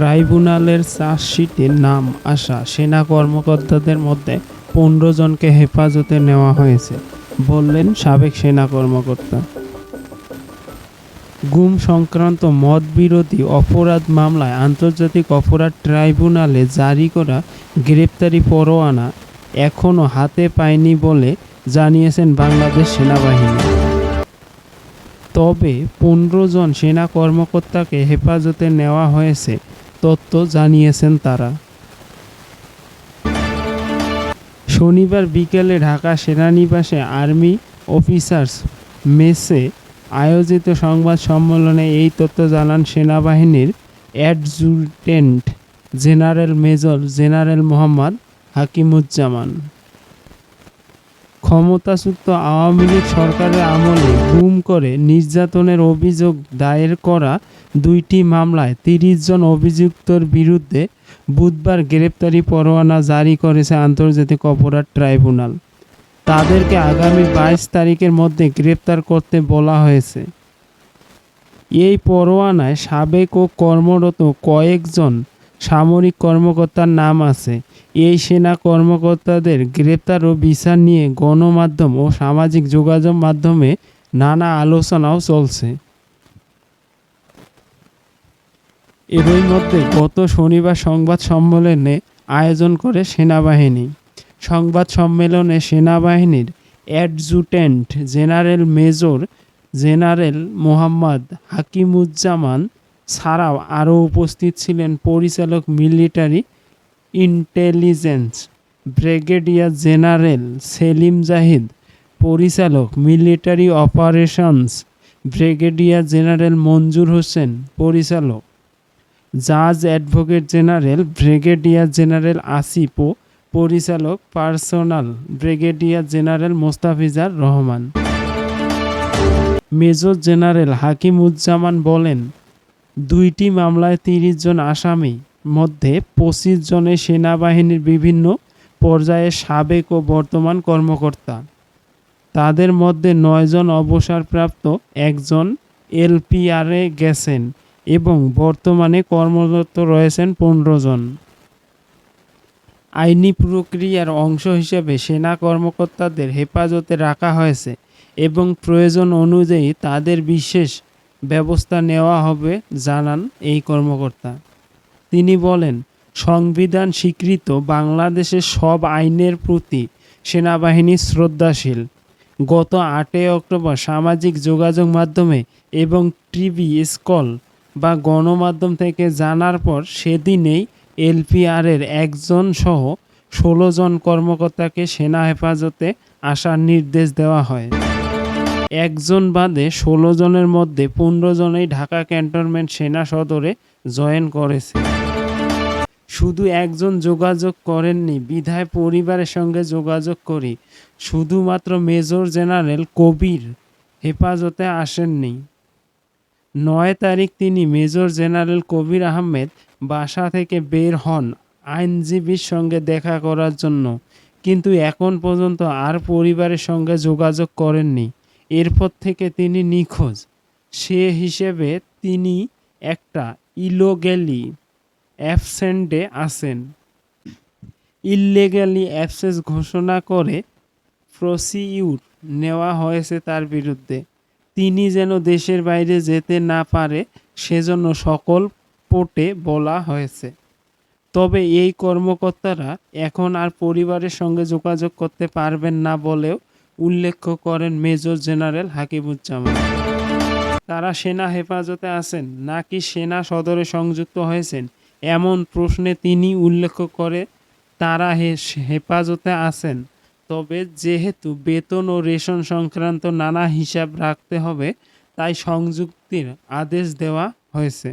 ট্রাইব্যুনালের চার্জশিটে নাম আসা সেনা কর্মকর্তাদের মধ্যে পনেরো জনকে হেফাজতে নেওয়া হয়েছে, বললেন সাবেক সেনা কর্মকর্তা। গুম সংক্রান্ত মতবিরোধী অপরাধ মামলায় আন্তর্জাতিক অপরাধ ট্রাইব্যুনালে জারি করা গ্রেপ্তারি পরোয়ানা এখনও হাতে পায়নি বলে জানিয়েছেন বাংলাদেশ সেনাবাহিনী। তবে পনেরো জন সেনা কর্মকর্তাকে হেফাজতে নেওয়া হয়েছে তথ্য জানিয়েছেন তারা। শনিবার বিকেলে ঢাকা সেনানিবাসে আর্মি অফিসার্স মেসে আয়োজিত সংবাদ সম্মেলনে এই তথ্য জানান সেনাবাহিনীর adjutant general major general Mohammad Hakimuzzaman. ক্ষমতাচ্যুত আওয়ামী লীগ সরকারের আমলে গুম করে নির্যাতনের অভিযোগ দায়ের করা দুইটি মামলায় তিরিশ জন অভিযুক্তর বিরুদ্ধে বুধবার গ্রেপ্তারি পরোয়ানা জারি করেছে আন্তর্জাতিক অপরাধ ট্রাইব্যুনাল। তাদেরকে আগামী বাইশ তারিখের মধ্যে গ্রেপ্তার করতে বলা হয়েছে। এই পরোয়ানায় সাবেক ও কর্মরত কয়েকজন সামরিক কর্মকর্তার নাম আছে। এই সেনা কর্মকর্তাদের গ্রেপ্তার ও বিচার নিয়ে গণমাধ্যম ও সামাজিক যোগাযোগ মাধ্যমে নানা আলোচনাও চলছে। এরই মধ্যে গত শনিবার সংবাদ সম্মেলনে আয়োজন করে সেনাবাহিনী। সংবাদ সম্মেলনে সেনাবাহিনীর adjutant general major general Mohammad Hakimuzzaman ছাড়াও আরও উপস্থিত ছিলেন পরিচালক military intelligence brigadier general Selim Zahid, পরিচালক military operations brigadier general Manzur Hossain, পরিচালক জাজ advocate general brigadier general Asif ও পরিচালক personal brigadier general Mostafizar Rahman. Major general Hakimuzzaman বলেন দুইটি মামলায় তিরিশ জন আসামি, মধ্যে পঁচিশ জনের সেনাবাহিনীর বিভিন্ন পর্যায়ে সাবেক ও বর্তমান কর্মকর্তা। তাদের মধ্যে নয়জন অবসরপ্রাপ্ত একজন এলপিআরে গেছেন এবং বর্তমানে কর্মরত রয়েছেন পনেরো জন। আইনি প্রক্রিয়ার অংশ হিসেবে সেনা কর্মকর্তাদের হেফাজতে রাখা হয়েছে এবং প্রয়োজন অনুযায়ী তাদের বিশেষ ব্যবস্থা নেওয়া হবে, জানান এই কর্মকর্তা। তিনি বলেন, সংবিধান স্বীকৃত বাংলাদেশের সব আইনের প্রতি সেনাবাহিনী শ্রদ্ধাশীল। গত আটই অক্টোবর সামাজিক যোগাযোগ মাধ্যমে এবং টিভি, স্কল বা গণমাধ্যম থেকে জানার পর সেদিনেই এলপিআরের একজন সহ ষোলো জন কর্মকর্তাকে সেনা হেফাজতে আসার নির্দেশ দেওয়া হয়। একজন বাদে ষোলো জনের মধ্যে পনেরো জনেই ঢাকা ক্যান্টনমেন্ট সেনা সদরে জয়েন করেছে। শুধু একজন যোগাযোগ করেননি, বিধায় পরিবারের সঙ্গে যোগাযোগ করি। শুধুমাত্র মেজর জেনারেল কবির হেফাজতে আসেননি। নয় তারিখ তিনি মেজর জেনারেল কবির আহমেদ বাসা থেকে বের হন আইনজীবীর সঙ্গে দেখা করার জন্য। কিন্তু এখন পর্যন্ত আর পরিবারের সঙ্গে যোগাযোগ করেননি। এরপর থেকে তিনি নিখোঁজ। সে হিসেবে তিনি একটা ইলোগ্যালি অ্যাবসেন্টে আছেন। ইললিগালি অ্যাবসেস ঘোষণা করে প্রসিউর নেওয়া হয়েছে তার বিরুদ্ধে। তিনি যেন দেশের বাইরে যেতে না পারে, সেজন্য সকল পোর্টে বলা হয়েছে। তবে এই কর্মকর্তারা এখন আর পরিবারের সঙ্গে যোগাযোগ করতে পারবেন না বলেও উল্লেখ করেন মেজর জেনারেল হাকিবুজ্জামান তারা সেনা হেফাজতে আছেন, নাকি সেনা সদরে সংযুক্ত হয়েছেন? এমন প্রশ্নে তিনি উল্লেখ করে, তারা হেফাজতে আছেন। তবে যেহেতু বেতন ও রেশন সংক্রান্ত নানা হিসাব রাখতে হবে, তাই সংযুক্তির আদেশ দেওয়া হয়েছে।